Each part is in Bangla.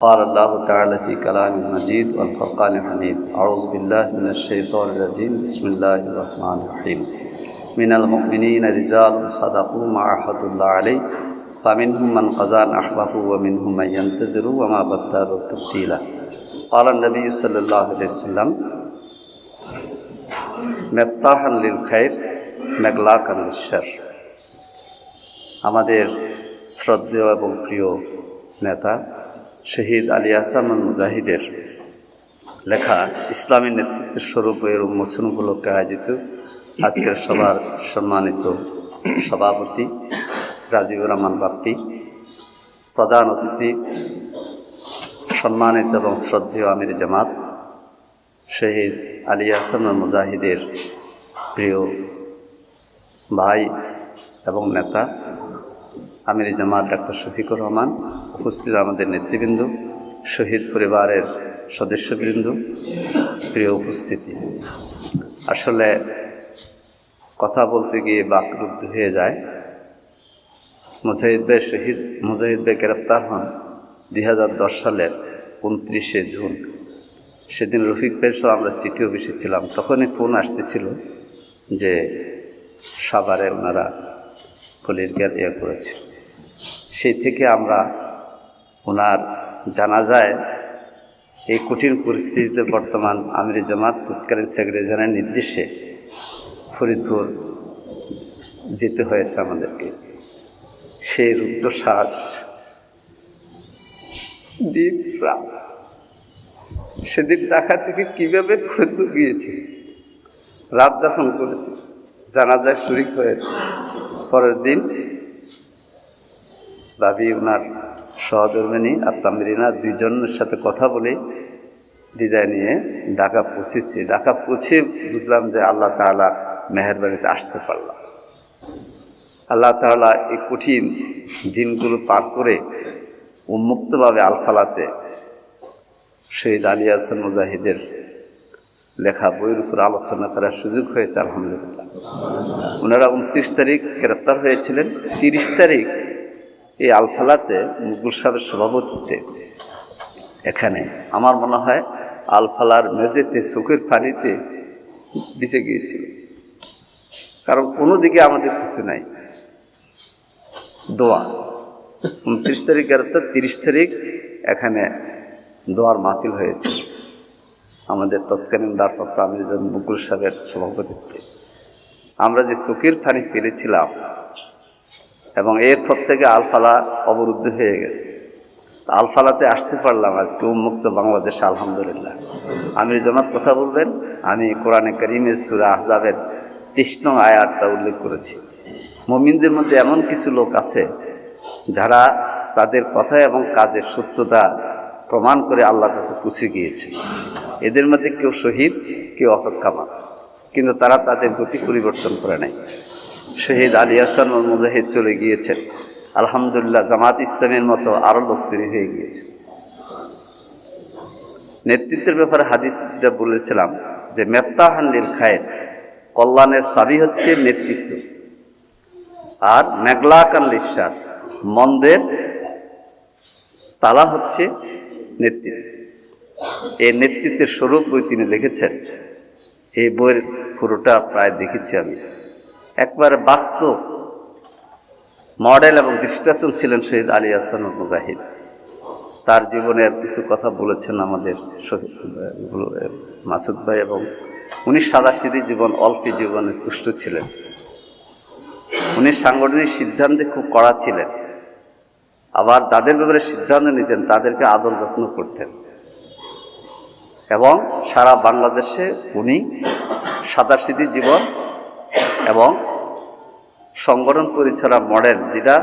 قال الله تعالى في كلام المجيد والفرقان الحميد أعوذ بالله من الشيطان الرجيم بسم الله الرحمن الرحيم من المؤمنين رجال صدقوا ما عهدوا الله عليه فمنهم من قضى نحبه ومنهم من ينتظر وما بدلوا تبديلا قال النبي صلى الله عليه وسلم مفتاحا للخير مغلاقا للشر আমাদের শ্রদ্ধেয় এবং প্রিয় নেতা শহীদ আলী আসামান মুজাহিদের লেখা ইসলামী নেতৃত্বের স্বরূপ এর উন্মোচন উপলক্ষে আয়োজিত আজকের সভার সম্মানিত সভাপতি রাজীবুর রহমান বাপ্পি, প্রধান অতিথি, সম্মানিত এবং শ্রদ্ধেয় আমির জামাত, শহীদ আলী আসামান মুজাহিদের প্রিয় ভাই এবং নেতা আমির জামাত ডাক্তার শফিকুর রহমান, উপস্থিত আমাদের নেতৃবৃন্দ, শহীদ পরিবারের সদস্যবৃন্দ, প্রিয় উপস্থিতি। আসলে কথা বলতে গিয়ে বাকরুদ্ধ হয়ে যায়। মুজাহিদ ভাই শহীদ, মুজাহিদ ভাই গ্রেপ্তার হন দুই হাজার দশ সালের উনত্রিশে জুন। সেদিন রফিক ভাইয়ের সহ আমরা সিটি অফিসে ছিলাম। তখনই ফোন আসতেছিল যে সাভারে ওনারা পুলিশ গেল ইয়ে করেছে। সেই থেকে আমরা ওনার জানা যায় এই কঠিন পরিস্থিতিতে বর্তমান আমির জামাত তৎকালীন সেক্রেটারি জেনারেল নির্দেশে ফরিদপুর যেতে হয়েছে আমাদেরকে। সেই রুদ্রশ্বাস দিন রাত, সেদিন ঢাকা থেকে কীভাবে ফরিদপুর গিয়েছে? রাত যখন করেছে, জানাজায় শরিক হয়েছে, পরের দিন ভাবি ওনার সহধর্মিনী আর তামিরিনা দুইজনের সাথে কথা বলে বিদায় নিয়ে ঢাকা পৌঁছেছি। ঢাকা পৌঁছে বুঝলাম যে আল্লাহ তালা মেহরবানিতে আসতে পারলাম আল্লাহ তালা এই কঠিন দিনগুলো পার করে উন্মুক্তভাবে আলফালাতে শহীদ আলী হাসান মুজাহিদের লেখা বইয়ের উপর আলোচনা করার সুযোগ হয়েছে, আলহামদুলিল্লাহ। ওনারা উনত্রিশ তারিখ গ্রেপ্তার হয়েছিলেন। তিরিশ তারিখ এই আলফালাতে মুকুল সাহেবের সভাপতিত্বে এখানে আমার মনে হয় আলফালার মেঝেতে, চোখের পানিতে বেঁচে গিয়েছিল। কারণ কোনো দিকে আমাদের কিছু নাই। দোয়া। উনত্রিশ তারিখ গ্রেপ্তার তিরিশ তারিখ এখানে দোয়ার মাতিল হয়েছে। আমাদের তৎকালীন দারপ্রাপ্ত আমির মুকুল সাহেবের সভাপতিত্বে। আমরা যে চোখের পানি পেরেছিলাম এবং এরপর থেকে আলফালা অবরুদ্ধ হয়ে গেছে। আলফালাতে আসতে পারলাম আজকে উন্মুক্ত বাংলাদেশ, আলহামদুলিল্লাহ। আমির জামাত কথা বলবেন, আমি কোরআনে করিমের সুরা আহজাবের তৃষ্ণ আয়াতটা উল্লেখ করেছি। মমিনদের মধ্যে এমন কিছু লোক আছে যারা তাদের কথা এবং কাজের সত্যতা প্রমাণ করে আল্লাহর কাছে পুষে গিয়েছে। এদের মধ্যে কেউ শহীদ, কেউ অপেক্ষামান কিন্তু তারা তাদের গতি পরিবর্তন করে নাই। শহীদ আলী হাসান মুজাহিদ চলে গিয়েছেন আলহামদুলিল্লাহ জামাত ইসলামের মতো আরও লোক তৈরি হয়ে গিয়েছে। নেতৃত্বের ব্যাপারে হাদিস যেটা বলেছিলাম যে মেপ্তাহান্লিল খায়ের কল্যাণের সাবি হচ্ছে নেতৃত্ব। আর মেঘলাকান লিসার মন্দের তালা হচ্ছে নেতৃত্ব। এই নেতৃত্বের স্বরূপ বই তিনি লিখেছেন। এই বইয়ের পুরোটা প্রায় দেখেছি আমি। একবারে বাস্তব মডেল এবং দৃষ্টান্তন ছিলেন শহীদ আলী হাসান মুজাহিদ। তার জীবনের কিছু কথা বলেছেন আমাদের মাসুদ ভাই এবং উনি সাদাসিদি জীবন, অল্পী জীবনে তুষ্ট ছিলেন। উনি সাংগঠনিক সিদ্ধান্তে খুব কড়া ছিলেন। আবার যাদের ব্যাপারে সিদ্ধান্ত নিতেন, তাদেরকে আদর যত্ন করতেন। এবং সারা বাংলাদেশে উনি সাদাসিদি জীবন এবং সংগঠন পরিচালনা মডেল যেটা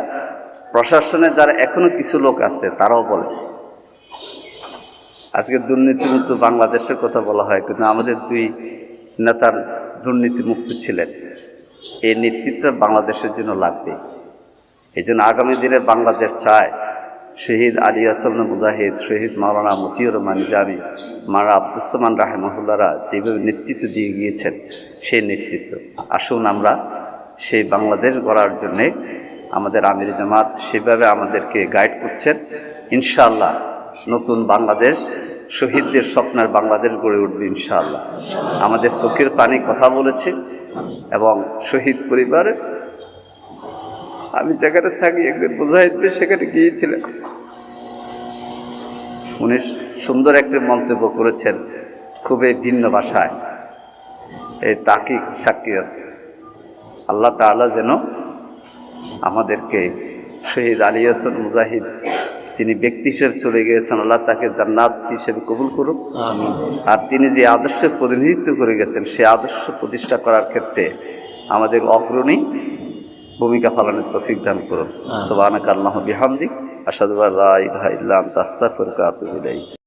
প্রশাসনে যারা এখনও কিছু লোক আছে, তারাও বলে। আজকে দুর্নীতিমুক্ত বাংলাদেশের কথা বলা হয়, কিন্তু আমাদের দুই নেতার দুর্নীতিমুক্ত ছিলেন। এই নেতৃত্ব বাংলাদেশের জন্য লাগবে। এই জন্য আগামী দিনে বাংলাদেশ চায় শহীদ আলী আসল মুজাহিদ, শহীদ মাওলানা মতিউর রহমান জামি মারা আব্দুসমান রাহেমহুল্লারা যেভাবে নেতৃত্ব দিয়ে গিয়েছেন, সেই নেতৃত্ব। আসুন আমরা সেই বাংলাদেশ গড়ার জন্যে আমাদের আমির জামাত সেভাবে আমাদেরকে গাইড করছেন। ইনশাআল্লাহ নতুন বাংলাদেশ, শহীদদের স্বপ্নের বাংলাদেশ গড়ে উঠবে ইনশাআল্লাহ। আমাদের চোখের পানি কথা বলেছে এবং শহীদ পরিবারে আমি যেখানে থাকি একদিন মুজাহিদ ভাই সেখানে গিয়েছিলেন। উনি সুন্দর একটি মন্তব্য করেছেন খুবই ভিন্ন ভাষায়। এই তাকি সাক্ষী আছে। আল্লাহ তাআলা যেন আমাদেরকে শহীদ আলী হাসান মুজাহিদ তিনি ব্যক্তি হিসেবে চলে গিয়েছেন আল্লাহ তাকে জান্নাত হিসেবে কবুল করুক। আর তিনি যে আদর্শের প্রতিনিধিত্ব করে গেছেন সে আদর্শ প্রতিষ্ঠা করার ক্ষেত্রে আমাদের অগ্রণী ভূমিকা পালনের তৌফিক দান করুন। সুবহানাকা আল্লাহু বিহামদিক। আশহাদু রায় ভাই ইল্লা আনতা